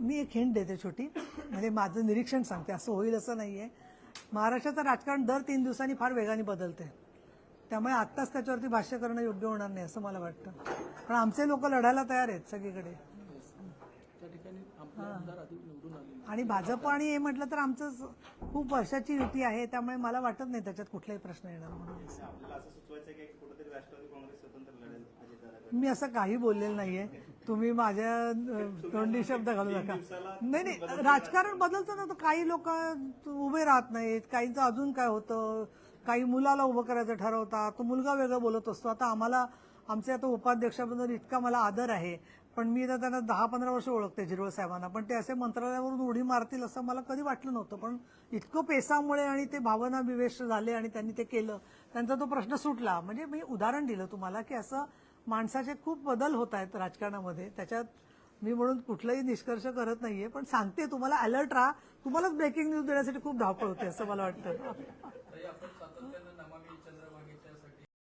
मी एक हिंट देते छोटी. म्हणजे माझं निरीक्षण सांगते. असं होईल असं नाहीये. महाराष्ट्राचं राजकारण दर तीन दिवसांनी फार वेगाने बदलते. त्यामुळे आत्ताच त्याच्यावरती भाष्य करणं योग्य होणार नाही असं मला वाटतं. पण आमचे लोक लढायला तयार आहेत सगळीकडे. त्या ठिकाणी आपले आमदार अधिक निवडून आले आणि भाजप आणि हे म्हटलं तर आमचं खूप वर्षाची युती आहे त्यामुळे मला वाटत नाही त्याच्यात कुठलाही प्रश्न येणार म्हणून. आपल्याला असं सुचवायचं आहे की कुठेतरी राष्ट्रवादी काँग्रेस स्वतंत्र लढेल अजितदादा मी असं काही बोललेलं नाहीये. तुम्ही माझ्या तोंडी शब्द घालू नका. नाही नाही राजकारण बदलतं ना तर काही लोक उभे राहत नाहीत काहींचं अजून काय होतं काही मुलाला उभं करायचं ठरवतात तो मुलगा वेगळं बोलत असतो. आता आम्हाला आमचे आता उपाध्यक्षाबद्दल इतका मला आदर आहे पण मी तर त्यांना दहा पंधरा वर्ष ओळखते झिरवळ साहेबांना पण ते असे मंत्रालयावरून उडी मारतील असं मला कधी वाटलं नव्हतं. पण इतकं पेसामुळे आणि ते भावना विवेश झाले आणि त्यांनी ते केलं त्यांचा तो प्रश्न सुटला. म्हणजे मी उदाहरण दिलं तुम्हाला की असं माणसाचे खूप बदल होत आहेत राजकारणामध्ये. त्याच्यात मी म्हणून कुठलाही निष्कर्ष करत नाहीये पण सांगते तुम्हाला अलर्ट राहा. तुम्हालाच ब्रेकिंग न्यूज देण्यासाठी खूप धावपळ होते असं मला वाटतं.